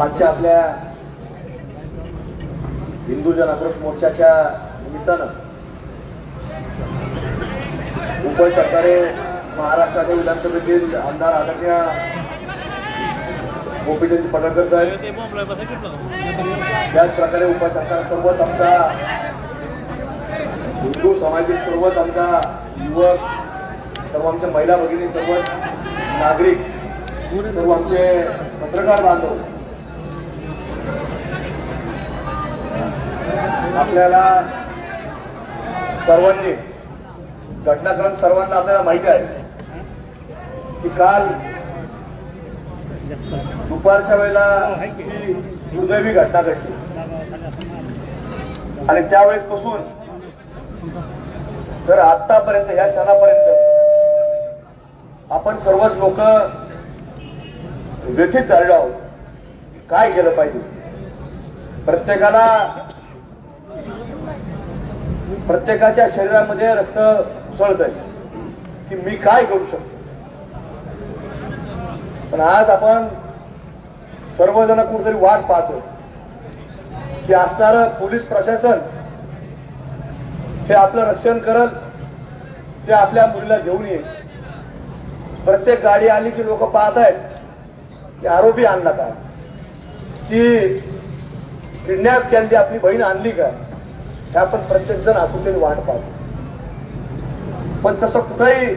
आजच्या आपल्या हिंदू जन मोर्चाच्या निमित्तानं मुंबई सरकारे महाराष्ट्राच्या विधानसभेतील आमदार आदरणीय गोपीचंद पडळकर साहेब. त्याच प्रकारे उपसरकार सर्वच आमचा हिंदू समाजातील सर्वच आमचा युवक सर्व आमच्या महिला भगिनी सर्व नागरिक सर्व आमचे पत्रकार बांधव आपल्याला सर्वांनी घटनाक्रम सर्वांना आपल्याला माहिती आहे की काल दुपारच्या वेळेला ही दुर्दैवी घटना घडली. आणि त्यावेळेस पासून तर आतापर्यंत या क्षणापर्यंत आपण सर्वच लोक व्यथित झालेलो आहोत. काय केलं पाहिजे? प्रत्येकाला प्रत्येकाच्या शरीरामध्ये रक्त उसळत आहे की मी काय करू शकतो? पण आज आपण सर्वजण कुठेतरी वाट पाहतो की असणार पोलीस प्रशासन हे आपलं रक्षण करत ते आपल्या मुलीला घेऊन येईल. प्रत्येक गाडी आली की लोक पाहत आहेत की आरोपी आणला का? ती किडनॅप केली आपली बहीण आणली का? हे आपण प्रत्येक जण आकुतेने वाट पाहतो. पण तसं कुठंही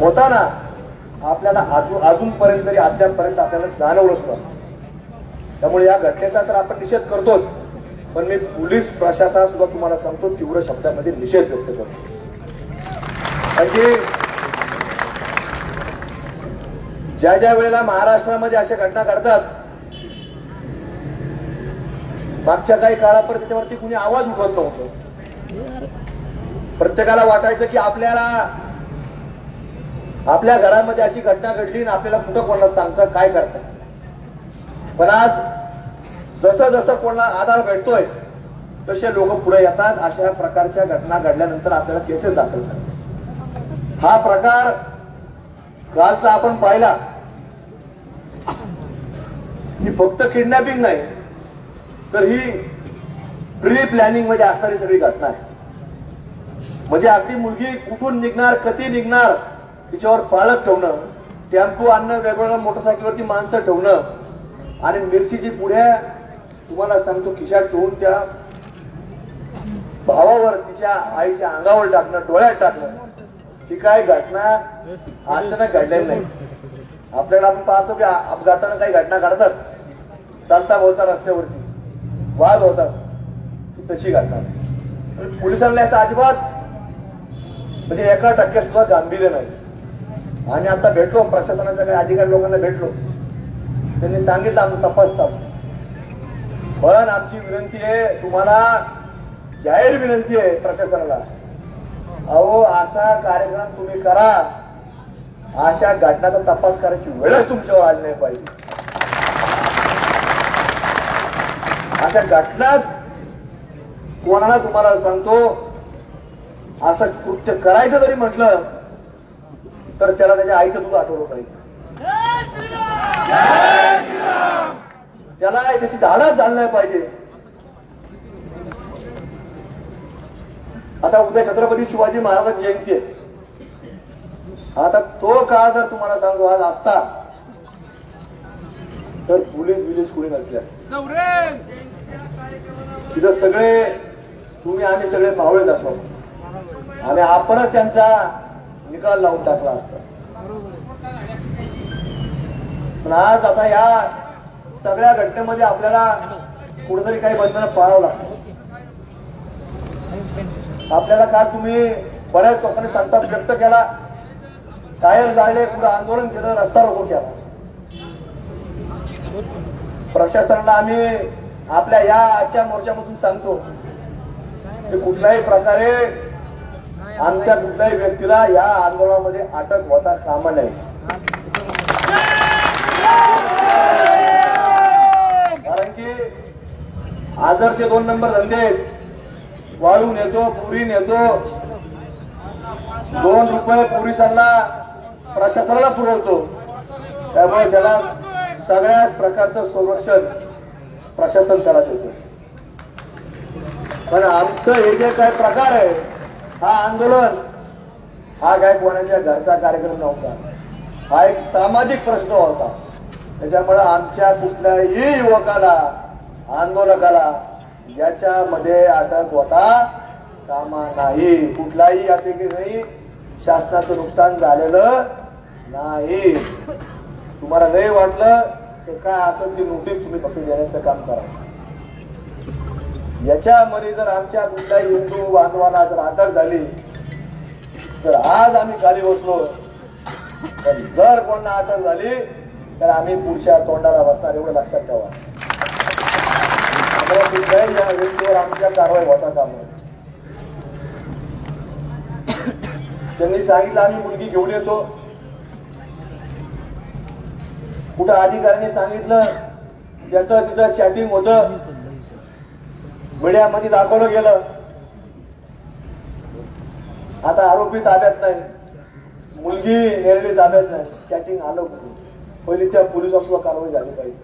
होताना आपल्याला अजून अजूनपर्यंत तरी अद्यापपर्यंत आपल्याला जाणवलंच नाही. त्यामुळे या घटनेचा तर आपण निषेध करतोच. पण मी पोलीस प्रशासना सुद्धा तुम्हाला सांगतो तीव्र शब्दामध्ये निषेध व्यक्त करतो. म्हणजे ज्या ज्या वेळेला महाराष्ट्रामध्ये अशा घटना घडतात मागच्या काही काळापर्यंत त्याच्यावरती कुणी आवाज उठवत नव्हतं. प्रत्येकाला वाटायचं की आपल्याला आपल्या घरामध्ये अशी घटना घडली आणि आपल्याला कुठं कोणाला सांगतात काय करतात पण आज जसं जसं कोणाला आधार भेटतोय तसे लोक पुढे येतात. अशा प्रकारच्या घटना घडल्यानंतर आपल्याला केसेस दाखल करतात. हा प्रकार कालचा आपण पाहिला. की फक्त किडनॅपिंग नाही तर ही प्री प्लॅनिंगमध्ये असणारी सगळी घटना आहे. म्हणजे अगदी मुलगी कुठून निघणार कधी निघणार तिच्यावर पाळत ठेवणं टेम्पो आणणं वेगवेगळ्या मोटरसायकलवरती माणसं ठेवणं आणि मिरचीची पुढ्या तुम्हाला सांगतो खिशात ठेवून त्या भावावर तिच्या आईच्या अंगावर टाकणं डोळ्यात टाकणं ही काय घटना अचानक घडलेली नाही. आपल्याला आपण पाहतो की अपघातानं काही घटना घडतात. चालता बोलता रस्त्यावरती. वाद होता. ती तशी घालतात पोलिसांना याचा अजिबात म्हणजे एका टक्क्यात सुद्धा गांभीर्य नाही. आणि आता भेटलो प्रशासनाच्या काही अधिकारी लोकांना भेटलो. त्यांनी सांगितलं आमचा तपास चालू पण आमची विनंती आहे तुम्हाला जाहीर विनंती आहे प्रशासनाला. अहो असा कार्यक्रम तुम्ही करा. अशा घटनाचा तपास करायची वेळच तुमच्यावर आली नाही पाहिजे. अशा घटनाच कोणाला तुम्हाला सांगतो असं कृत्य करायचं जरी म्हटलं तर त्याला त्याच्या आईचं दूध आठवलं पाहिजे. त्याला त्याची धाडच झाली नाही पाहिजे. आता उद्या छत्रपती शिवाजी महाराज जयंती आहे. आता तो काळ जर तुम्हाला सांगतो आज असता तर पोलीस बिलीस कुणी नसले असते. तिथं सगळे तुम्ही आम्ही सगळे मावळेत असो आणि आपणच त्यांचा निकाल लावून टाकला असता. पण आज आता या सगळ्या घटनेमध्ये आपल्याला कुठेतरी काही बंधनं पाळावं लागतं. आपल्याला काल तुम्ही बऱ्याच लोकांनी संताप व्यक्त केला? टायर जाळले कुठं आंदोलन केलं रस्ता रोको केला. प्रशासनाला आम्ही आपल्या या आजच्या मोर्चामधून सांगतो की कुठल्याही प्रकारे आमच्या कुठल्याही व्यक्तीला या आंदोलनामध्ये अटक होता कामा नये. कारण की आदरचे दोन नंबर धंदे वाळू नेतो पुरी नेतो. दोन रुपये पोलिसांना प्रशासनाला पुरवतो. त्यामुळे त्याला सगळ्याच प्रकारचं संरक्षण प्रशासन करत देतो पण आमचं हे जे काय प्रकार आहे हा आंदोलन हा काय कोणाच्या घरचा कार्यक्रम नव्हता. हा एक सामाजिक प्रश्न होता. त्याच्यामुळे आमच्या कुठल्याही युवकाला आंदोलकाला याच्यामध्ये अटक होता कामा नाही. कुठलाही यापैकी नाही शासनाचं नुकसान झालेलं नाही. तुम्हाला नाही वाटलं? ते काय असेल ती नोटीस तुम्ही फक्त देण्याचं काम करा. याच्यामध्ये जर आमच्या कुठल्याही हिंदू बांधवांना जर अटक झाली तर आज आम्ही खाली बसलो. पण जर कोणाला अटक झाली तर आम्ही पुढच्या तोंडाला बसणार एवढं लक्षात ठेवा. या व्यक्तीवर आमच्या कारवाई होता कामा त्यांनी सांगितलं आम्ही मुलगी घेऊन येतो. कुठं अधिकाऱ्यांनी सांगितलं? ज्याचं तिचं चॅटिंग होतं. मीडियामध्ये दाखवलं गेलं. आता आरोपी ताब्यात नाही. मुलगी नेरली ताब्यात नाही. चॅटिंग आलं पहिली त्या पोलीस ऑफिसवर कारवाई झाली पाहिजे.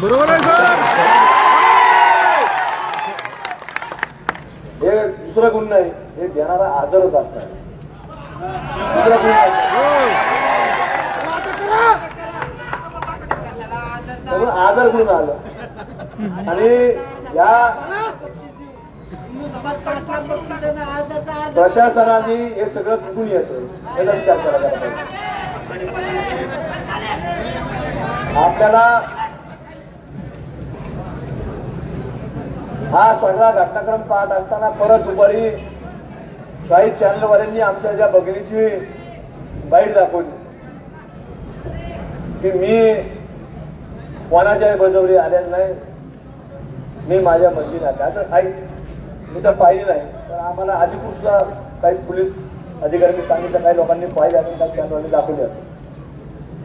बरोबर आहे सर. हे दुसरं गुण नाही हे देणारा आदरच असणार दुसरं गुण म्हणून आदर म्हणून आलं. आणि या प्रशासनाने हे सगळं कुठून येतं हे लक्षात करायला आपल्याला हा सगळा घटनाक्रम पाहत असताना परत दुपारी काही चॅनलवाल्यांनी आमच्या ज्या भगिनीची बाईट दाखवली की मी कोणाच्याही बजवली आलेलं नाही. मी माझ्या मर्जीने आले असं काही मी तर पाहिजे नाही तर आम्हाला अधिकृत सुद्धा काही पोलीस अधिकाऱ्यांनी सांगितलं काही लोकांनी पाहिजे असेल काही चॅनलने दाखवली असेल.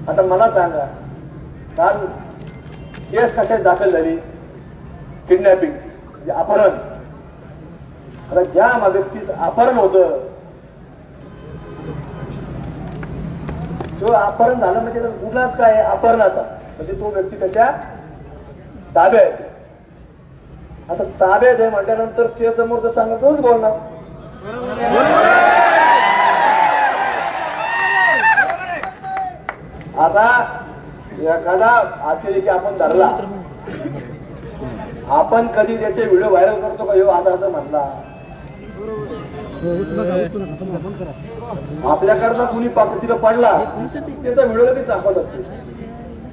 आता मला सांगा काल केस कशात दाखल झाली? किडनॅपिंगची म्हणजे अपहरण. आता ज्या व्यक्तीचं अपहरण होतं तो अपहरण झालं म्हणजे त्याचा गुन्हाच काय आहे? अपहरणाचा. म्हणजे तो व्यक्ती त्याच्या ताब्यात आता ताब्यात आहे म्हटल्यानंतर ते समोर तर सांगत तोच बोलणार आता एखादा अतिरेकी आपण धरला. आपण कधी त्याचे व्हिडिओ व्हायरल करतो का? ह्यो असं असं म्हणला. आपल्याकडचा कुणी पाक तिथं पडला त्याचा व्हिडिओ लगेच दाखवत असतो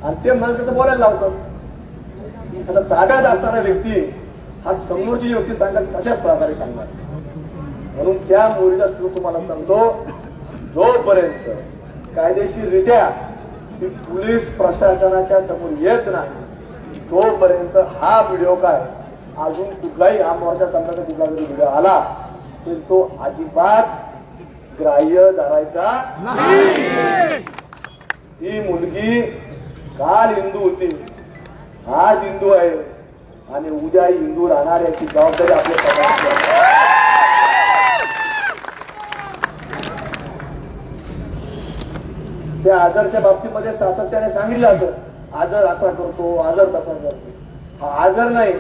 आणि ते मला त्याचं बोलायला लावतात आता ताब्यात असणारा व्यक्ती हा समोरची व्यक्ती सांगत कशाच प्रकारे सांगणार? म्हणून त्या मुलीचा सुरू तुम्हाला सांगतो जोपर्यंत कायदेशीररित्या ती पोलीस प्रशासनाच्या समोर येत नाही तोपर्यंत हा व्हिडिओ काय? अजून कुठलाही हा मोर्चा संघाचा कुठला जरी व्हिडिओ आला तर तो अजिबात ग्राह्य धरायचा ही मुलगी काल हिंदू होती आज हिंदू आहे आणि उद्या हिंदू राहणार याची जबाबदारी आपल्या सगळ्यांची त्या आजारच्या बाबतीमध्ये सातत्याने सांगितलं असं आजार असा करतो आजार तसा करतो. हा आजार नाही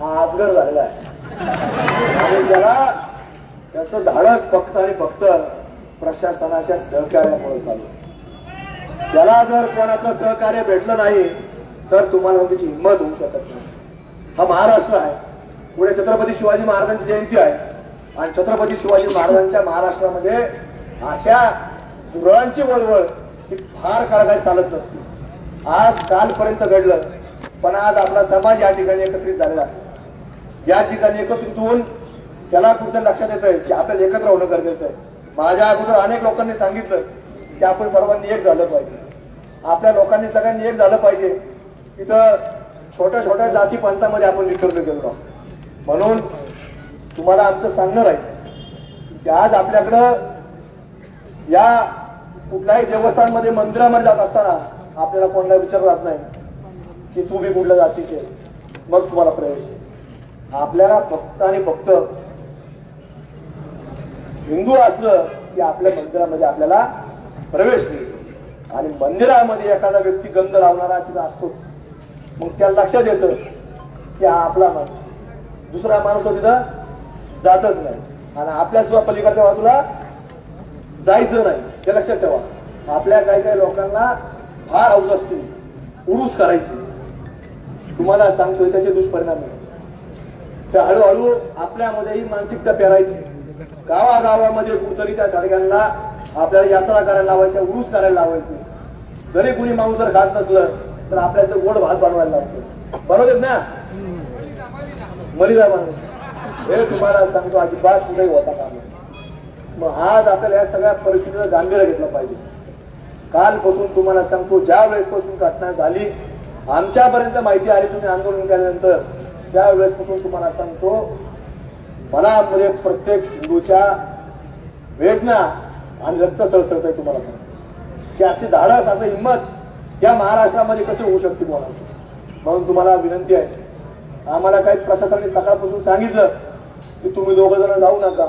हा आजगर झालेला आहे. आणि त्याला त्याचं धाडस फक्त आणि फक्त प्रशासनाच्या सहकार्यामुळे चालू त्याला जर कोणाचं सहकार्य भेटलं नाही तर तुम्हाला त्याची हिंमत होऊ शकत नाही. हा महाराष्ट्र आहे. पुढे छत्रपती शिवाजी महाराजांची जयंती आहे. आणि छत्रपती शिवाजी महाराजांच्या महाराष्ट्रामध्ये अशा धुरांची वळवळ ही फार काळ चालत नसते. आज कालपर्यंत घडलं पण आज आपला समाज या ठिकाणी एकत्रित झालेला आहे. या ठिकाणी एकत्रित होऊन त्याला कुठं लक्षात येत आहे की आपल्याला एकत्र होणं गरजेचं आहे. माझ्या अगोदर अनेक लोकांनी सांगितलं की आपण सर्वांनी एक झालं पाहिजे. आपल्या लोकांनी सगळ्यांनी एक झालं पाहिजे. तिथं छोट्या छोट्या जाती पंथामध्ये आपण विखरलो गेलो आहोत. म्हणून तुम्हाला आमचं सांगणं राहील की आज आपल्याकडं या कुठल्याही देवस्थानमध्ये मंदिरामध्ये जात असताना आपल्याला कोणाला विचार जात नाही की तू बी कुठल्या जातीचे मग तुम्हाला प्रवेश आहे. आपल्याला फक्त आणि फक्त हिंदू असलं की आपल्या मंदिरामध्ये आपल्याला प्रवेश मिळतो आणि मंदिरामध्ये एखादा व्यक्ती गंध लावणारा तिथं असतोच. मग त्याला लक्षात येतं की हा आपला माणूस दुसरा माणूस तिथं जातच नाही. आणि आपल्या सुद्धा पलीकडच्या बाजूला जायचं नाही. ते लक्षात ठेवा. आपल्या काही काही लोकांना फार हौस असते. उरूस करायची. तुम्हाला सांगतोय त्याचे दुष्परिणाम आहे. तर हळूहळू आपल्यामध्येही मानसिकता पेरायची. गावागावामध्ये कुठतरी त्या धडग्यांना आपल्याला यात्रा करायला लावायच्या उरूस करायला लावायची. जरी कुणी माणूस जर खात नसलं तर आपल्याला ते गोड भात बनवायला लागतो बनवतात ना? मलिदा बनवतो हे तुम्हाला सांगतो अजिबात कुठेही होता काम नाही. मग आज आपल्याला या सगळ्या परिस्थितीचं गांभीर्य घेतलं पाहिजे. कालपासून तुम्हाला सांगतो ज्या वेळेसपासून घटना झाली आमच्यापर्यंत माहिती आली तुम्ही आंदोलन केल्यानंतर त्या वेळेसपासून तुम्हाला सांगतो मनामध्ये प्रत्येक हिंदूच्या वेदना आणि रक्त सळसळत आहे तुम्हाला सांग की अशी धाडस असं हिंमत या महाराष्ट्रामध्ये कसे होऊ शकते कोणाची? म्हणून तुम्हाला विनंती आहे. आम्हाला काही प्रशासनाने सकाळपासून सांगितलं की तुम्ही दोघं जण जाऊ नका.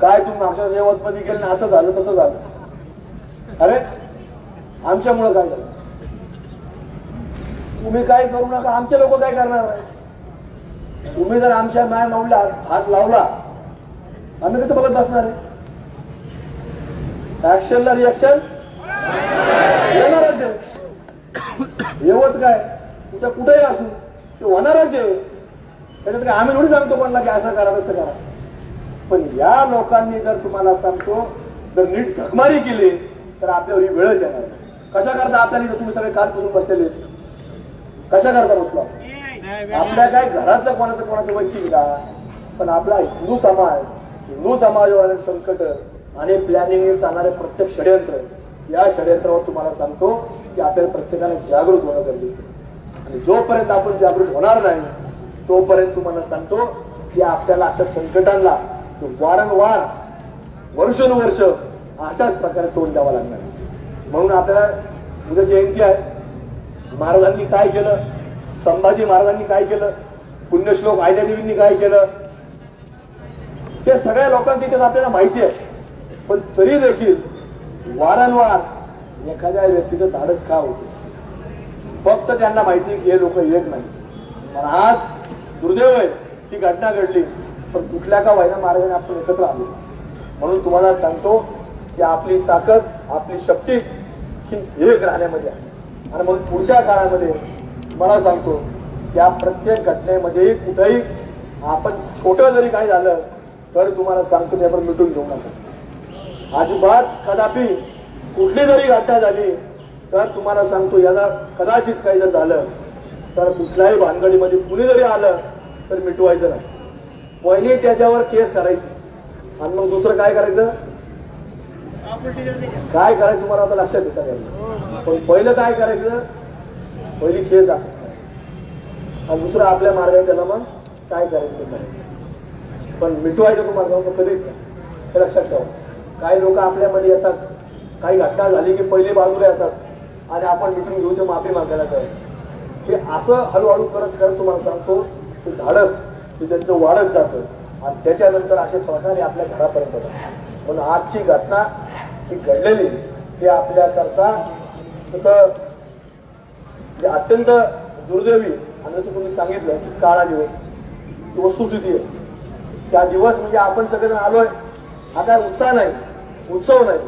काय तुम्ही मागच्या यवतमध्ये गेले ना असं झालं तसं झालं. अरे आमच्यामुळं काय झालं? तुम्ही काय करू नका आमचे लोक काय करणार नाही तुम्ही जर आमच्या माय माऊला हात लावला आम्ही कसं बघत बसणार आहे? ऍक्शनला रिॲक्शन येणारच आहे. येवत काय? तुमच्या कुठेही असू ते होणारच आहे. त्याच्यात काय आम्ही थोडी सांगतो कोणाला की असं करा तसं करा. पण या लोकांनी जर तुम्हाला सांगतो जर नीट झकमारी केली तर आपल्यावर ही वेळच येणार कशा करता आपल्याला तुम्ही सगळे कालपासून बसलेले? कशा करता बसलो? आपल्या काय घरातलं कोणाचं कोणाचं वैयक्तिक का? पण आपला हिंदू समाज हिंदू समाजावर संकट आणि प्लॅनिंग चालणारे प्रत्येक षडयंत्र या षडयंत्रावर तुम्हाला सांगतो की आपल्याला प्रत्येकाने जागृत होणं गरजेचं आणि जोपर्यंत आपण जागृत होणार नाही तोपर्यंत तुम्हाला सांगतो की आपल्याला अशा संकटांना वारंवार वर्षानुवर्ष अशाच प्रकारे तोंड द्यावा लागणार म्हणून आपल्याला उद्या जयंती आहे. महाराजांनी काय केलं? संभाजी महाराजांनी काय केलं? पुण्यश्लोक आयद्यादेवींनी काय केलं? ते सगळ्या लोकांची आपल्याला माहिती आहे. पण तरी देखील वारंवार एखाद्या व्यक्तीचं धाडस का होतं? फक्त त्यांना माहिती आहे की हे लोक येत नाही पण आज दुर्दैव आहे ही घटना घडली पण कुठल्या का व्हायना मार्गाने आपण एकत्र आलो? म्हणून तुम्हाला सांगतो की आपली ताकद आपली शक्ती ही एक राहण्यामध्ये आहे. आणि म्हणून पुढच्या काळामध्ये मला सांगतो या प्रत्येक घटनेमध्ये कुठेही आपण छोटं जरी काय झालं तर तुम्हाला सांगतो ते आपण मिटून घेऊ नका. अजिबात कदापि कुठली जरी घटना झाली तर तुम्हाला सांगतो याला कदाचित काही जर झालं तर कुठल्याही भानगडीमध्ये कुणी जरी आलं तर मिटवायचं नाही. पहिली त्याच्यावर केस करायची. आणि मग दुसरं काय करायचं? काय करायचं तुम्हाला आता लक्षात सगळ्यांना? पण पहिलं काय करायचं? पहिली केस दाखल आणि दुसरं आपल्या मार्गाने त्याला मग काय करायचं करायचं. पण मिटवायचं तुम्हाला कधीच नाही. हे लक्षात ठेवा. काही लोक आपल्यामध्ये येतात. काही घटना झाली की पहिली बाजूला येतात. आणि आपण मिटिंग घेऊ ते माफी मागायला तयार. हे असं हळूहळू करत करत तुम्हाला सांगतो की धाडस ते त्यांचं वाढत जातं. आणि त्याच्यानंतर असे प्रकारे आपल्या घरापर्यंत म्हणून आजची घटना ही घडलेली ते आपल्याकरता तसं जे अत्यंत दुर्दैवी. आणि जसं तुम्ही सांगितलं की काळा दिवस ही वस्तुस्थिती आहे. त्या दिवस म्हणजे आपण सगळेजण आलोय. हा काय उत्साह नाही उत्सव नाही.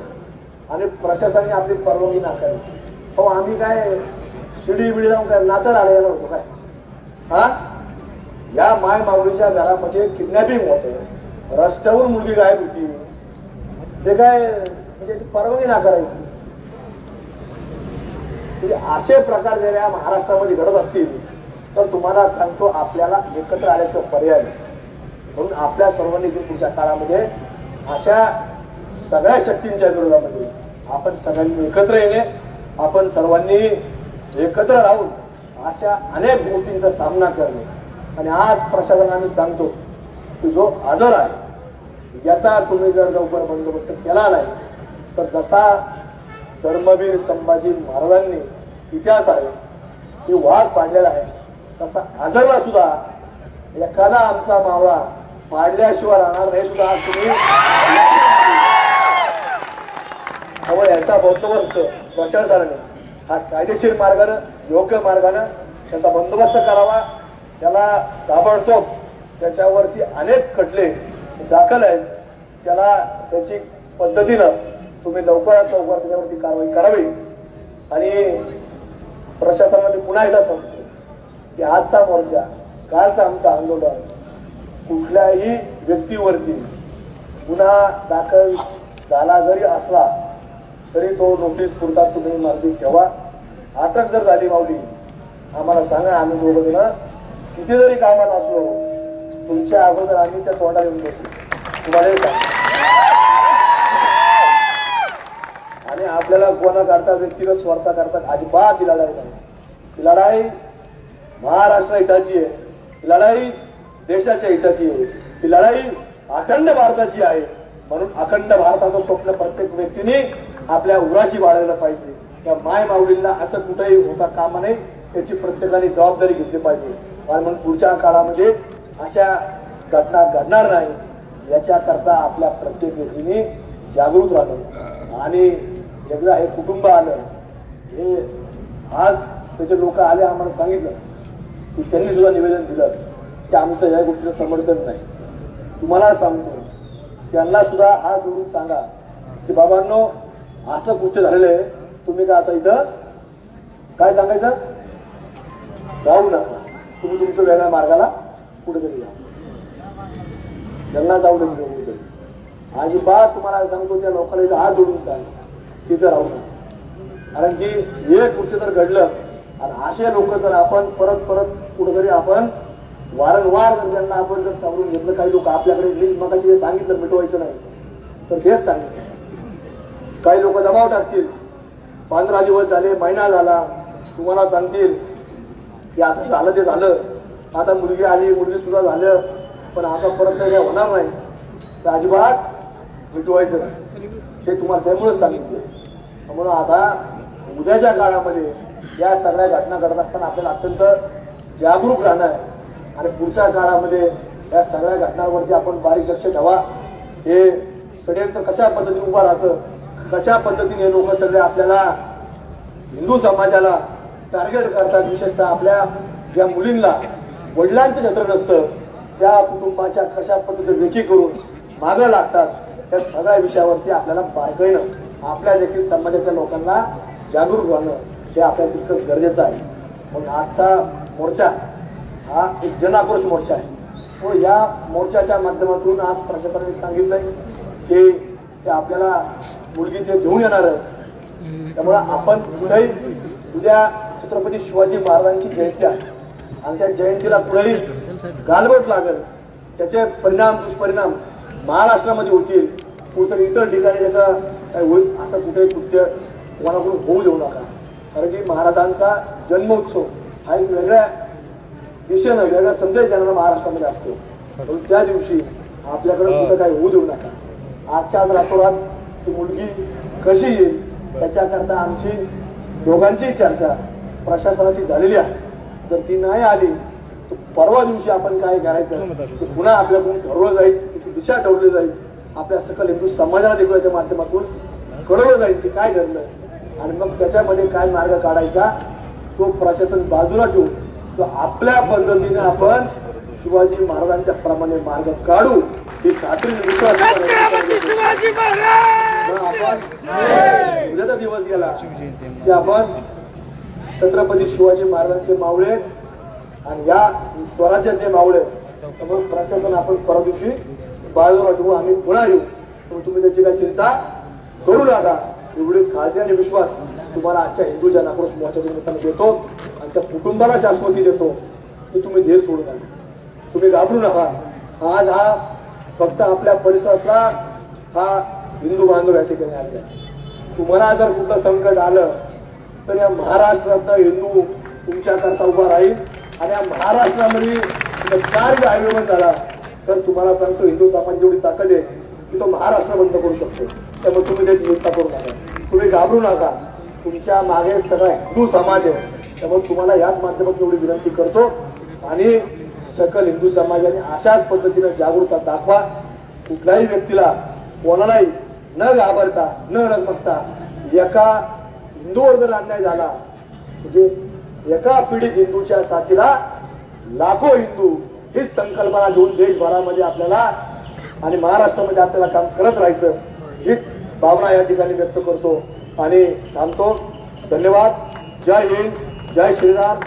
आणि प्रशासनाने आपली परवानगी नाकारली. हो आम्ही काय शिडी बिडी जाऊन काय नाचायला आले होतो काय? हा? या माय माऊलीच्या घरामध्ये किडनॅपिंग होते. रस्त्यावर मुलगी गायब होती. ते काय म्हणजे परवानगी नाकारायची. म्हणजे असे प्रकार जर या महाराष्ट्रामध्ये घडत असतील तर तुम्हाला सांगतो आपल्याला एकत्र आल्याचं पर्याय म्हणून आपल्या सर्वांनी पुढच्या काळामध्ये अशा सगळ्या शक्तींच्या विरोधामध्ये आपण सगळ्यांनी एकत्र येणे आपण सर्वांनी एकत्र राहून अशा अनेक गोष्टींचा सामना करणे. आणि आज प्रशासनाने सांगतो की जो आजार आहे याचा तुम्ही जर लवकर बंदोबस्त केला नाही तर जसा धर्मवीर संभाजी महाराजांनी इतिहास आहे की वाद पाडलेला आहे तसा हजरला सुद्धा एखादा आमचा मावळा पाडल्याशिवाय राहणार नाही सुद्धा आज तुम्ही. त्यामुळे याचा बंदोबस्त प्रशासनाने हा कायदेशीर मार्गानं योग्य मार्गानं त्याचा बंदोबस्त करावा. त्याला ताबडतोब त्याच्यावरती अनेक खटले दाखल आहेत. त्याला त्याची पद्धतीनं तुम्ही लवकरात लवकर त्याच्यावरती कारवाई करावी. आणि प्रशासनाने पुन्हा एकदा सांगतो की आजचा मोर्चा कालचा आमचा आंदोलन कुठल्याही व्यक्तीवरती गुन्हा दाखल झाला जरी असला तरी तो नोटीस पुरता तुम्ही मागणी ठेवा. अटक जर झाली माऊली आम्हाला सांगा आम्ही दोघं जण किती जरी कामात असलो तुमच्या अगोदर आम्ही त्या तोंडाला येऊन बसलो तुम्हाला आणि आपल्याला कोणा करता व्यक्तिगत स्वार्था करता अजिबात ही लढाई नाही. ही लढाई महाराष्ट्र हिताची आहे. ही लढाई देशाच्या हिताची आहे ही लढाई अखंड भारताची आहे. म्हणून अखंड भारताचं स्वप्न प्रत्येक व्यक्तीने आपल्या उराशी बाळगलं पाहिजे. त्या माय माऊलींना असं कुठेही होता कामा नये त्याची प्रत्येकाने जबाबदारी घेतली पाहिजे. म्हणून पुढच्या काळामध्ये अशा घटना घडणार नाही याच्याकरता आपल्या प्रत्येक व्यक्तीने जागृत राहणं. आणि एकदा हे कुटुंब आलं हे आज त्याचे लोक आले आम्हाला सांगितलं की त्यांनी सुद्धा निवेदन दिलं. की आमचं या गोष्टीला समर्थन नाही. तुम्हाला सांगतो. त्यांना सुद्धा हात जोडून सांगा की बाबांनो असं कृत्य झालेलं आहे. तुम्ही का आता इथं काय सांगायचं? जाऊ नका. तुम्ही तुमच्या वेगळ्या मार्गाला पुढे तरी या. त्यांना जाऊ नका कुठेतरी. अजिबात तुम्हाला सांगतो त्या लोकांना इथं हात जोडून सांग. तिथं राहू नका. कारण की हे कृत्य जर घडलं आणि असे लोक जर आपण परत परत कुठेतरी आपण वारंवार जर त्यांना आपण जर सांगून घेतलं काही लोक आपल्याकडे मीच मगाशी जे सांगितलं मिटवायचं नाही. तर तेच सांगितलं. काही लोक दबाव टाकतील. पंधरा दिवस झाले महिना झाला तुम्हाला सांगतील की आता झालं ते झालं. आता मुलगी आली मुलगी सुद्धा झालं पण आता परत काही होणार नाही. तर अजिबात मिटवायचं नाही. हे तुम्हाला त्यामुळेच सांगितलं. म्हणून आता उद्याच्या काळामध्ये या सगळ्या घटना घडत असताना आपल्याला अत्यंत जागरूक राहणं आहे. आणि पुढच्या काळामध्ये या सगळ्या घटनांवरती आपण बारीक लक्ष ठेवा. हे षडयंत्र कशा पद्धतीने उभं राहतं कशा पद्धतीने लोक सगळे आपल्याला हिंदू समाजाला टार्गेट करतात विशेषतः आपल्या ज्या मुलींना वडिलांचं छत्र नसतं त्या कुटुंबाच्या कशा पद्धतीने वेकी करून मागं लागतात त्या सगळ्या विषयावरती आपल्याला बारकाईनं आपल्या देखील समाजाच्या लोकांना जागरूक राहणं हे आपल्याला तितकंच गरजेचं आहे. म्हणून आजचा मोर्चा हा एक जनाक्रोश मोर्चा आहे. व या मोर्चाच्या माध्यमातून आज प्रशासनाने सांगितलंय की ते आपल्याला मुलगी ते घेऊन येणार आहे. त्यामुळे आपण कुठेही उद्या छत्रपती शिवाजी महाराजांची जयंती आहे. आणि त्या जयंतीला कुठेही गालबोट लागेल. त्याचे परिणाम दुष्परिणाम महाराष्ट्रामध्ये होतील. कुठं इतर ठिकाणी त्याचा काय होईल असं कुठेही कृत्य कोणाकडून होऊ देऊ नका. कारण की महाराजांचा जन्मोत्सव हा एक वेगळ्या दिशेनं वेगळा संदेश देणारा महाराष्ट्रामध्ये असतो. म्हणून त्या दिवशी आपल्याकडे कुठं काही होऊ देऊ नका. आजच्या आज रातोरात ती मुलगी कशी येईल त्याच्याकरता आमची दोघांची चर्चा प्रशासनाची झालेली आहे. जर ती नाही आली तर परवा दिवशी आपण काय करायचं ते पुन्हा आपल्याकडून ठरवलं जाईल त्याची दिशा ठरवली जाईल. आपल्या सकल हिंदू समाजाला देखील माध्यमातून कळवलं जाईल की काय घडलं. आणि मग त्याच्यामध्ये काय मार्ग काढायचा तो प्रशासन बाजूला ठेवून तो आपल्या पद्धतीने आपण शिवाजी महाराजांच्या प्रमाणे मार्ग काढू ही खात्री विश्वास आपण उद्याचा दिवस गेला. की आपण छत्रपती शिवाजी महाराजांचे मावळे आणि या स्वराज्याचे मावळे. त्यामुळे प्रशासन आपण परवा दिवशी बाळगून आम्ही पुन्हा येऊ. तुम्ही त्याची काही चिंता करू नका. एवढी खात्री आणि विश्वास तुम्हाला आजच्या हिंदू जनाक्रोश मोर्चाच्या निमित्ताने देतो आणि त्या कुटुंबाला शाश्वती देतो की तुम्ही धीर सोडू नका तुम्ही घाबरू नका. आज हा फक्त आपल्या परिसरातला हा हिंदू बांधव या ठिकाणी आलेला आहे. तुम्हाला जर कुठलं संकट आलं तर या महाराष्ट्रातला हिंदू तुमच्याकरता उभा राहील आणि या महाराष्ट्रामध्ये कार्य आयोजन झाला तर तुम्हाला सांगतो हिंदू समाज जेवढी ताकद आहे. की तो महाराष्ट्र बंद करू शकतो. त्यामुळे तुम्ही त्याची चिंता करू नका. तुम्ही घाबरू नका. तुमच्या मागे सगळा हिंदू समाज आहे. त्यामुळे तुम्हाला याच माध्यमातून एवढी विनंती करतो. आणि सकल हिंदू समाजाने अशाच पद्धतीनं जागरूकता दाखवा. कुठल्याही व्यक्तीला कोणालाही न घाबरता न रगमगता एका हिंदूवर जर अन्याय झाला म्हणजे एका पीडित हिंदूच्या साथीला लाखो हिंदू हीच संकल्पना घेऊन देशभरामध्ये आपल्याला आणि महाराष्ट्रामध्ये आपल्याला काम करत राहायचं हीच भावना या ठिकाणी व्यक्त करतो. आणि थांबतो. धन्यवाद. जय हिंद. जय श्रीराम.